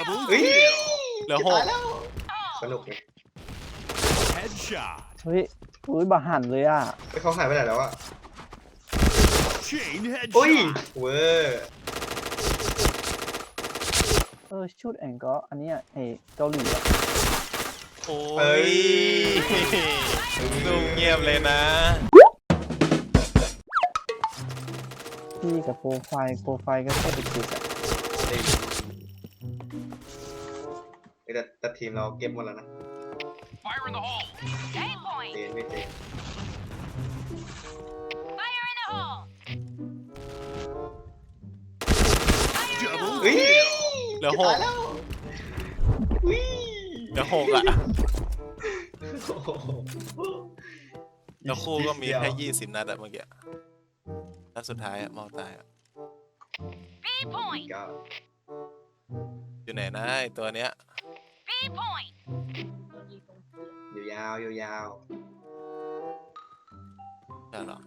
Double เฮ้ย kill. เหลือหกตายแล้วสนุกไง Headshot. เฮ้ยอุ้ยบาหันเลยอะไปเขาหายไปไหนแล้วอะ Chain อุ้ย headshot. เวอร์เออชุดแองก็อันเนี้ยไอเกาหลีอะโอ้เฮ้ยยดูเงียบเลยนะ พี่กับโปรไฟล์โปรไฟล์ก็โคตรดุๆอะเฮ้ย แต่แต่ทีมเราเก็บหมดแล้วนะ Fire in the hole. Game point. เจนไม่เจน Fire in the hole. Double เฮ้ย kill. เหลือหกตายแล้วอุ้ยเหลือหกอะโอ้โหแล้วคู่ก็มีนิดเดียวแค่ยี่สิบนัดอะเมื่อกี้นัดสุดท้ายอะมองตายอะ B point. ก็อยู่ไหนนะไอตัวเนี้ย B point. อยู่ยาวอยู่ยาวใช่เหรอ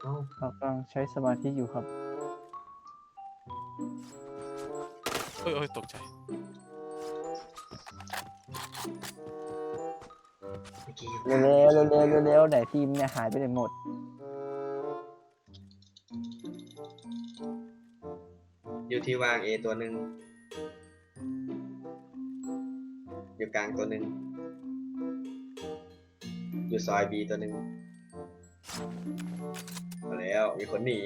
เอ้าเรากำลังใช้สมาธิอยู่ครับ เฮ้ยเฮ้ยตกใจ เมื่อกี้เร็วๆเร็วๆเร็วๆไหนทีมเนี่ยหายไปไหนหมด อยู่ที่วาง A ตัวหนึ่ง อยู่กลางตัวหนึ่งอยู่ซอย B ตัวหนึ่งมาแล้วมีคนหนี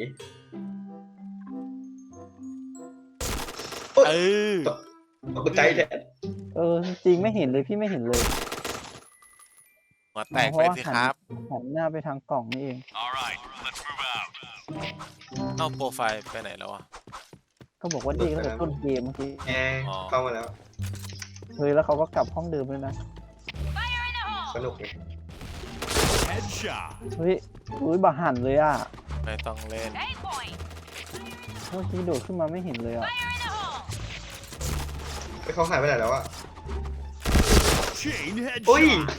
เออตกใจแทนเออ จริงไม่เห็นเลยพี่ไม่เห็นเลยหัวแตกไปสิครับหันหน้าไปทางกล่องนี่เอง All right, let's move out. เอ้าโปรไฟล์ไปไหนแล้วอะก็บอกว่าดีตั้งแต่ต้นเกมเมื่อกี้แอร์อ๋อเข้ามาแล้ว เฮ้ยแล้วเขาก็กลับห้องเดิมเลยนะ Fire in the ส hole. นุกไง Headshot. เฮ้ยอุ้ยบาหันเลยอะไม่ต้องเล่น Game point. เมื่อกี้โดดขึ้นมาไม่เห็นเลยอะ Fire in the hole. ไปเขาหายไปไหนแล้วอะ Chain อุ้ย headshot.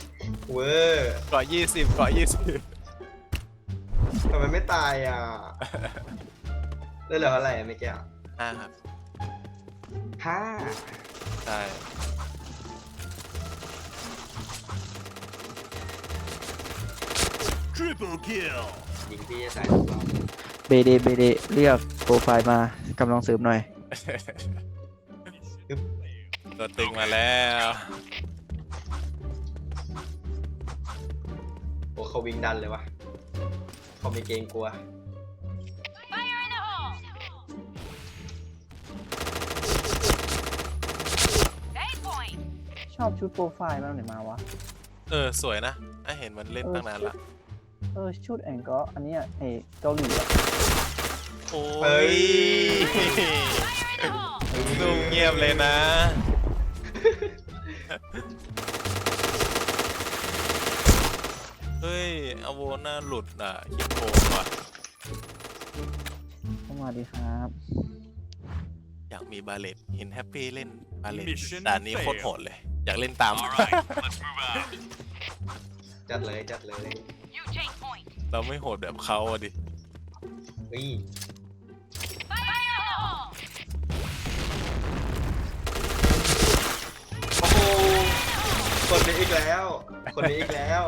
เวอร์เกาะยี่สิบเกาะยี่สิบทำไมไม่ตายอะเลือดเหลืออะไรอะเมื่อกี้อะห้าครับห้าใช่ Triple kill. ยิงพี่จะตายทุกรอบเบเดเบเดเรียกโปรไฟล์มากำลังเสริมหน่อย ตัวตึงมาแล้วโอ้เขาวิ่งดันเลยวะเขาไม่เกรงกลัว Fire in the hole. Game point. ชอบชุดโปรไฟล์มากไหนมาวะ เออ สวยนะถ้าเห็นมันเล่นตั้งนานละเออชุดแองก็อันเนี้ยไอเกาหลีอะโอ้เฮ้ยย Fire in the hole. ดูเงียบเลยนะ เฮ้ยอโวน่าหลุดอะคิดโกงว่ะ เข้ามาดีครับ อยากมีบาเลตเห็นแฮปปี้เล่นบาเลต Mission ด่านนี้โคตรโหดเลย อยากเล่นตาม All right, let's move out. จัดเลยจัดเลย You take point. เราไม่โหดแบบเขาอะดิ เฮ้ย Fire in the hole. โอ้โหคนนี้อีกแล้ว คนนี้อีกแล้ว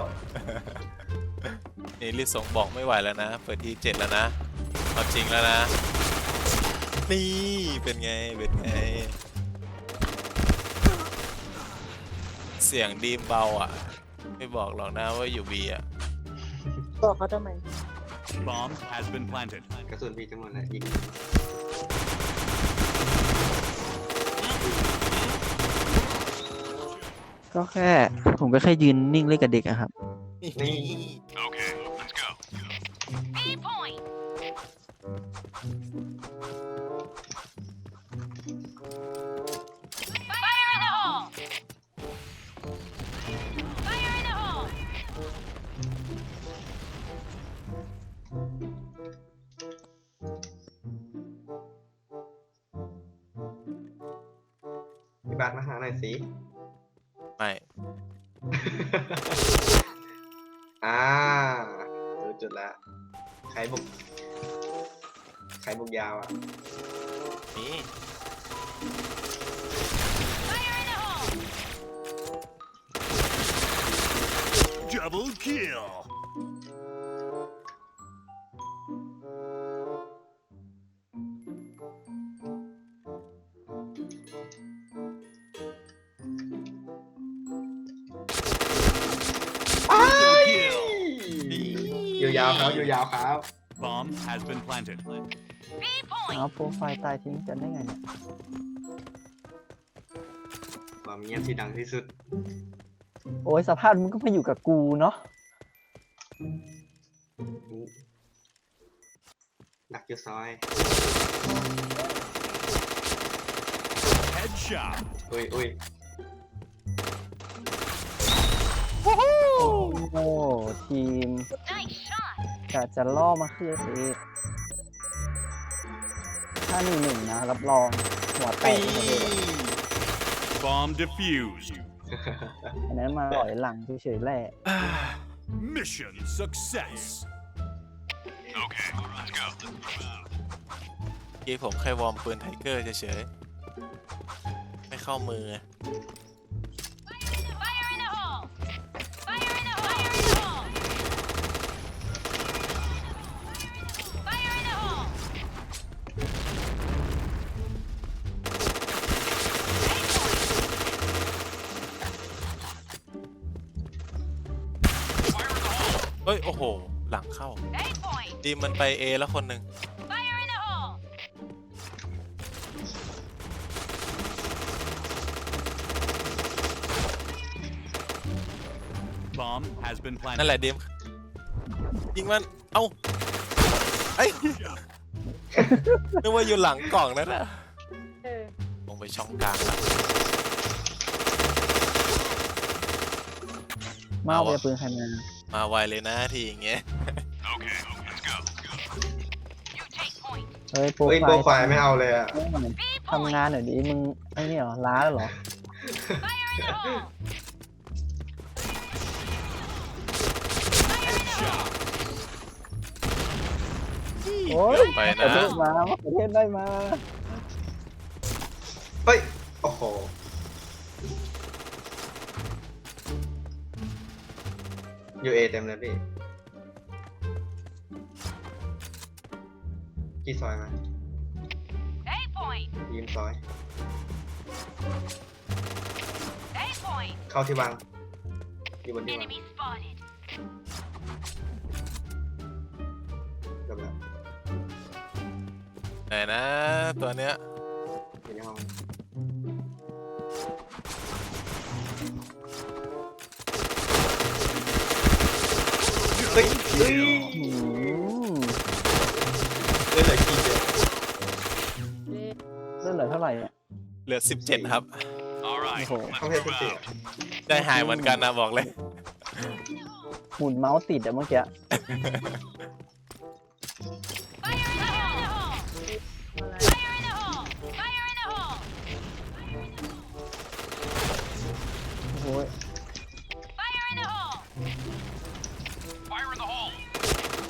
นี่ลิสงบอกไม่ไหวแล้วนะ เปิดที่เจ็ดแล้วนะเอาจริงแล้วนะ นี่เป็นไง เป็นไง เสียงดีมเบาอะ ไม่บอกหรอกนะว่าอยู่บีอะ บอกเขาทำไม Bomb has been planted. กระสุนพี่จังหวะนะยิงก็แค่ ผมก็แค่ยืนนิ่งเล่นกับเด็กอะครับ นี่ Okay, let's go. B point. บาทมาหาหน่อยสิ ไม่ อ่ารู้จุดแล้วใครบุกใครบุกยาวอะ นี่ Double kill. อยู่ยาวครับอยู่ยาวครับ Bomb has been planted. B point. เอาโปรไฟล์ตายทิ้งกันได้ไงเนี่ยความเงียบที่ดังที่สุด โอ้ยสภาพมึงก็มาอยู่กับกูเนาะดักอยู่ซอย Headshot. อุ้ยอุ้ยโอ้โหทีม Nice shot. กะจะล่อมาคือเอกถ้าหนึ่งหนึ่งนะ รับรอง หัวแตกหมดเลย Bomb defused. อันนั้นมาหล่อยหลังเฉยๆแหละ Mission success. Okay, let's go. เมื่อกี้ผมแค่วอร์มปืนไทเกอร์เฉยๆ ไม่เข้ามือ เฮ้ยโอ้โหหลังเข้า Eight point. ดีมมันไป A แล้วคนหนึ่ง Fire in the hole. Bomb has been นั่น planted. แหละดีมยิงมัน เอ้าไอ้ยนึกว่าอยู่หลังกล่องนั่นน่ะเออลงไปช่องกลางแล้วมาเอาเอาไปวะปืนใครมา มาไวเลยนะทีอย่างเงี้ย Okay, let's go. You take point. เฮ้ยโปรเฮ้ยไฟโปรล์ไฟล์ไม่เอาเลยอะ B ทำ point. งานหน่อยดิมึงไอ้นี่เหรอล้าแล้วเหรอ Fire in the hole. Headshot. โอ้ยไปปนะระเทศมาประเทศได้มา เฮ้ย โอ้โห ยูเอเต็มเลยพี่กี่ซอยมา Eight point. ยืนซอย Eight point. เข้าที่วางอยู่บนที่วาง Enemy spotted. จบแล้วไหนนะ ตัวเนี้ยอยู่ในห้อง เฮ้ยเฮ้ยอืมเล่นเหลือกี่เดียวเลื่อนเหลือเท่าไหร่อะเหลือ17ครับ All right, Oh. let's ห้องเพชร move สิบ out. ได้หายเหมือนกันนะบอกเลย หมุนเมาส์ติดอะเมื่อกี้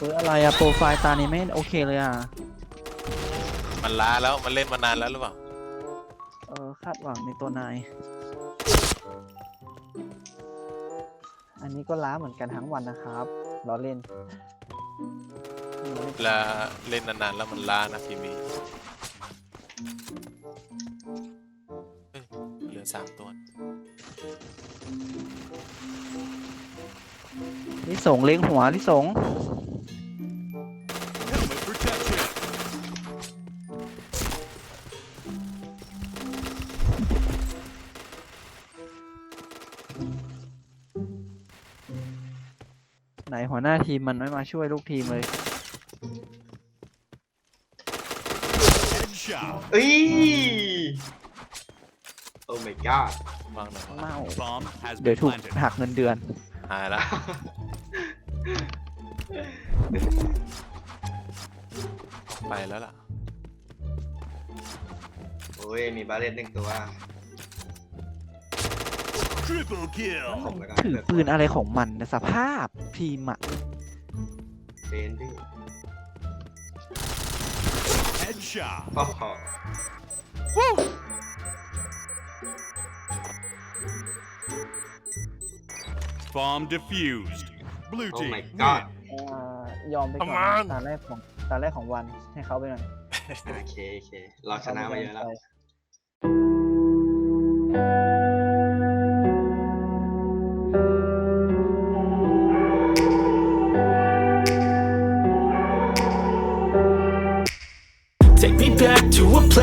เฮ้ยอะไรอะโปรไฟล์ตานี้ไม่โอเคเลยอะมันล้าแล้วมันเล่นมานานแล้วหรือเปล่า เออคาดหวังในตัวนาย อันนี้ก็ล้าเหมือนกันทั้งวันนะครับล้อเล่น เวลาเล่นนานๆแล้วมันล้านะพีมีเฮ้ยเหลือสามตัวลิสงเล้งหัวลิสง ไหนหัวหน้าทีมมันไม่มาช่วยลูกทีมเลย Headshot. เอ้ย โอ้ my god วางหน่อยเมา Bomb has เดี๋ยว been ถูก planted. หักเงินเดือน หายละไปแล้วล่ะ โอ้ย มีบาเลนหนึ่งตัว ถือปืนอะไรของมันนะสภาพพีมอะเอร์น bomb defused blue อยอมไปก่อนตาแรกของตาแรกของวันให้เขาไปหน่อยโอเคโอเคเราชนะมาเยอะแล้ว